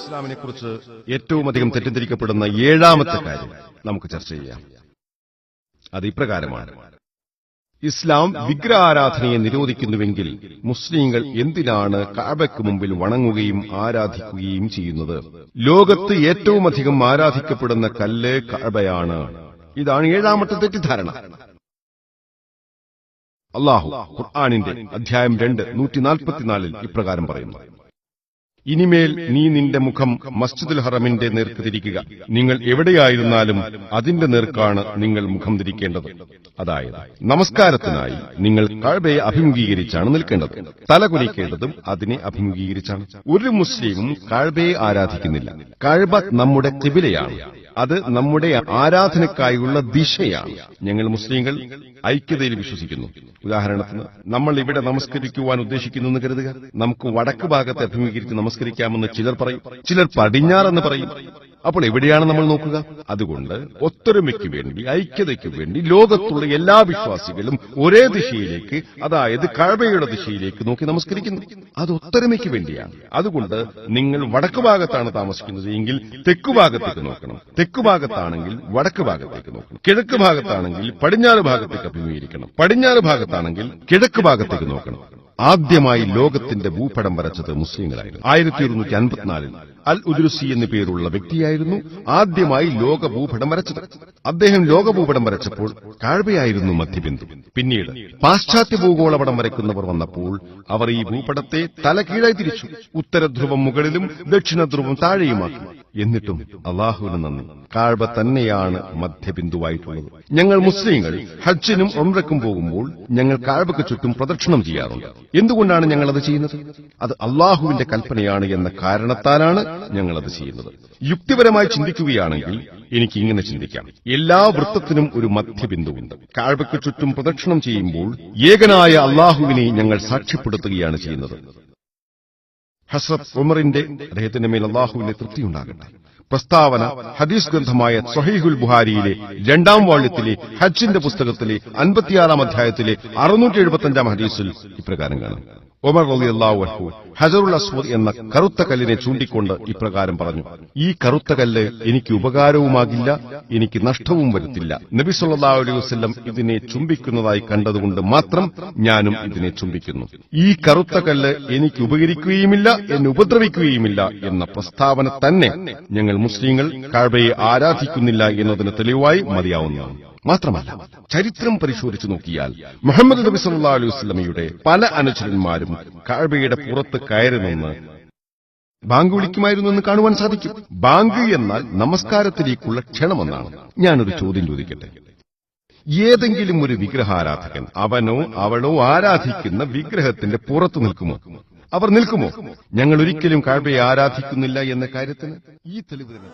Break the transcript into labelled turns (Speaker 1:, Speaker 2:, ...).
Speaker 1: ഇസ്ലാമിനെ കുറിച്ച് ഏറ്റവും അധികം തെറ്റിദ്ധരിക്കപ്പെടുന്ന ഏഴാമത്തെ കാര്യം നമുക്ക് ചർച്ച ചെയ്യാം. അത് ഇപ്രകാരമാണ്. ഇസ്ലാം വിഗ്രഹാരാധനയെ നിരോധിക്കുന്നുവെങ്കിൽ മുസ്ലിങ്ങൾ എന്തിനാണ് കാബയ്ക്ക് മുമ്പിൽ വണങ്ങുകയും ആരാധിക്കുകയും ചെയ്യുന്നത്? ലോകത്ത് ഏറ്റവും അധികം ആരാധിക്കപ്പെടുന്ന കല്ല് കാബയാണ് ഇതാണ് ഏഴാമത്തെ തെറ്റിദ്ധാരണ. അള്ളാഹു ഖുർആാനിന്റെ അധ്യായം രണ്ട് നൂറ്റി നാൽപ്പത്തിനാലിൽ ഇപ്രകാരം പറയുന്നു. ഇനിമേൽ നീ നിന്റെ മുഖം മസ്ജിദുൽ ഹറമിന്റെ നേർക്ക് തിരിക്കുക. നിങ്ങൾ എവിടെയായിരുന്നാലും അതിന്റെ നേർക്കാണ് നിങ്ങൾ മുഖം തിരിക്കേണ്ടത് അതായത് നമസ്കാരത്തിനായി നിങ്ങൾ കഴബയെ അഭിമുഖീകരിച്ചാണ് നിൽക്കേണ്ടത്. തല കുനിക്കേണ്ടതും അതിനെ അഭിമുഖീകരിച്ചാണ്. ഒരു മുസ്ലിമും കഴബയെ ആരാധിക്കുന്നില്ല. കഴബ നമ്മുടെ കിബിലയാണ് അത് നമ്മുടെ ആരാധനക്കായുള്ള ദിശയാണ്. ഞങ്ങൾ മുസ്ലിങ്ങൾ ഐക്യതയിൽ വിശ്വസിക്കുന്നു. ഉദാഹരണത്തിന് നമ്മൾ ഇവിടെ നമസ്കരിക്കുവാൻ ഉദ്ദേശിക്കുന്നു എന്ന് കരുതുക. നമുക്ക് വടക്ക് ഭാഗത്തെ അഭിമുഖീകരിച്ച് നമസ്കരിക്കാമെന്ന് ചിലർ പറയും. ചിലർ പടിഞ്ഞാറെന്ന് പറയും. അപ്പോൾ എവിടെയാണ് നമ്മൾ നോക്കുക? അതുകൊണ്ട് ഒത്തൊരുമയ്ക്ക് വേണ്ടി ഐക്യതയ്ക്ക് വേണ്ടി ലോകത്തുള്ള എല്ലാ വിശ്വാസികളും ഒരേ ദിശയിലേക്ക് അതായത് കഴവയുടെ ദിശയിലേക്ക് നോക്കി നമസ്കരിക്കുന്നു. അത് ഒത്തൊരുമയ്ക്ക് വേണ്ടിയാണ്. അതുകൊണ്ട് നിങ്ങൾ വടക്ക് ഭാഗത്താണ് താമസിക്കുന്നത് എങ്കിൽ തെക്കു ഭാഗത്തേക്ക് നോക്കണം. തെക്കു ഭാഗത്താണെങ്കിൽ വടക്ക് ഭാഗത്തേക്ക് നോക്കണം. കിഴക്ക് ഭാഗത്താണെങ്കിൽ പടിഞ്ഞാറ് ഭാഗത്തേക്ക് അഭിമുഖീകരിക്കണം. പടിഞ്ഞാറ് ഭാഗത്താണെങ്കിൽ കിഴക്ക് ഭാഗത്തേക്ക് നോക്കണം. ആദ്യമായി ലോകത്തിന്റെ ഭൂപടം വരച്ചത് മുസ്ലിങ്ങളായിരുന്നു. ആയിരത്തി ഒരുന്നൂറ്റി അൻപത്തിനാലിൽ അൽ ഉദ്രുസി എന്ന പേരുള്ള വ്യക്തിയായിരുന്നു ആദ്യമായി ലോക ഭൂപടം വരച്ചത്. അദ്ദേഹം ലോക ഭൂപടം വരച്ചപ്പോൾ കാഴ്വയായിരുന്നു മധ്യബിന്ദു. പിന്നീട് പാശ്ചാത്യ ഭൂഗോളപടം വരയ്ക്കുന്നവർ വന്നപ്പോൾ അവർ ഈ ഭൂപടത്തെ തലകീഴായി തിരിച്ചു. ഉത്തരധ്രുവം മുകളിലും ദക്ഷിണധ്രുവം താഴെയുമാക്കി. എന്നിട്ടും അള്ളാഹുവിന് നന്ദി. കാഴ്വ തന്നെയാണ് മധ്യബിന്ദുവായിട്ടുള്ളത്. ഞങ്ങൾ മുസ്ലിങ്ങൾ ഹജ്ജിനും ഒമ്രക്കും പോകുമ്പോൾ ഞങ്ങൾ കാഴ്വക്ക് ചുറ്റും പ്രദക്ഷിണം ചെയ്യാറുണ്ട്. എന്തുകൊണ്ടാണ് ഞങ്ങൾ അത് ചെയ്യുന്നത്? അത് അള്ളാഹുവിന്റെ കൽപ്പനയാണ് എന്ന കാരണത്താലാണ് ഞങ്ങൾ അത് ചെയ്യുന്നത്. യുക്തിപരമായി ചിന്തിക്കുകയാണെങ്കിൽ എനിക്ക് ഇങ്ങനെ ചിന്തിക്കാം. എല്ലാ വൃത്തത്തിനും ഒരു മധ്യബിന്ദുവുണ്ട്. കാഴ്വക്ക് ചുറ്റും പ്രദക്ഷിണം ചെയ്യുമ്പോൾ ഏകനായ അള്ളാഹുവിനെ ഞങ്ങൾ സാക്ഷ്യപ്പെടുത്തുകയാണ് ചെയ്യുന്നത്. ഹസ്രത്ത് ഉമറിന്റെ അദ്ദേഹത്തിന്റെ മേൽ അള്ളാഹുവിന്റെ തൃപ്തിയുണ്ടാകട്ടെ പ്രസ്താവന ഹദീസ് ഗ്രന്ഥമായ സൊഹീഹുൽ ബുഹാരിയിലെ രണ്ടാം വാള്യത്തിലെ ഹജ്ജിന്റെ പുസ്തകത്തിലെ അൻപത്തിയാറാം അധ്യായത്തിലെ അറുന്നൂറ്റി എഴുപത്തിയഞ്ചാം ഹദീസിൽ ഇപ്രകാരം കാണാം. ഒമർ റലിയല്ലാഹു ഹജറുൽ അസ്വദ് എന്ന കറുത്ത കല്ലിനെ ചൂണ്ടിക്കൊണ്ട് ഇപ്രകാരം പറഞ്ഞു ഈ കറുത്ത കല്ല് എനിക്ക് ഉപകാരവുമാകില്ല എനിക്ക് നഷ്ടവും വരുത്തില്ല. നബി സല്ലാ അലൈഹി വസ്ല്ലം ഇതിനെ ചുംബിക്കുന്നതായി കണ്ടതുകൊണ്ട് മാത്രം ഞാനും ഇതിനെ ചുംബിക്കുന്നു. ഈ കറുത്ത കല്ല് എനിക്ക് ഉപകരിക്കുകയുമില്ല എന്നെ ഉപദ്രവിക്കുകയുമില്ല എന്ന പ്രസ്താവന തന്നെ ഞങ്ങൾ മുസ്ലിങ്ങൾ കാഴ്വയെ ആരാധിക്കുന്നില്ല എന്നതിന് തെളിവായി മതിയാവുന്നതാണ് മാത്രമല്ല ചരിത്രം പരിശോധിച്ചു നോക്കിയാൽ മുഹമ്മദ് നബി സല്ലാ അലൈഹി വസ്ലമയുടെ പല അനുചരന്മാരും കാഴ്വയുടെ പുറത്ത് കയറി നിന്ന് ബാങ്ക് വിളിക്കുമായിരുന്നു എന്ന് കാണുവാൻ സാധിക്കും. ബാങ്ക് എന്നാൽ നമസ്കാരത്തിലേക്കുള്ള ക്ഷണമെന്നാണ്. ഞാനൊരു ചോദ്യം ചോദിക്കട്ടെ? ഏതെങ്കിലും ഒരു വിഗ്രഹാരാധകൻ അവനോ അവളോ ആരാധിക്കുന്ന വിഗ്രഹത്തിന്റെ പുറത്തു നിൽക്കുമോ? അവർ നിൽക്കുമോ? ഞങ്ങൾ ഒരിക്കലും കാഴ്വയെ ആരാധിക്കുന്നില്ല എന്ന കാര്യത്തിന് ഈ തെളിവ് തന്നെ.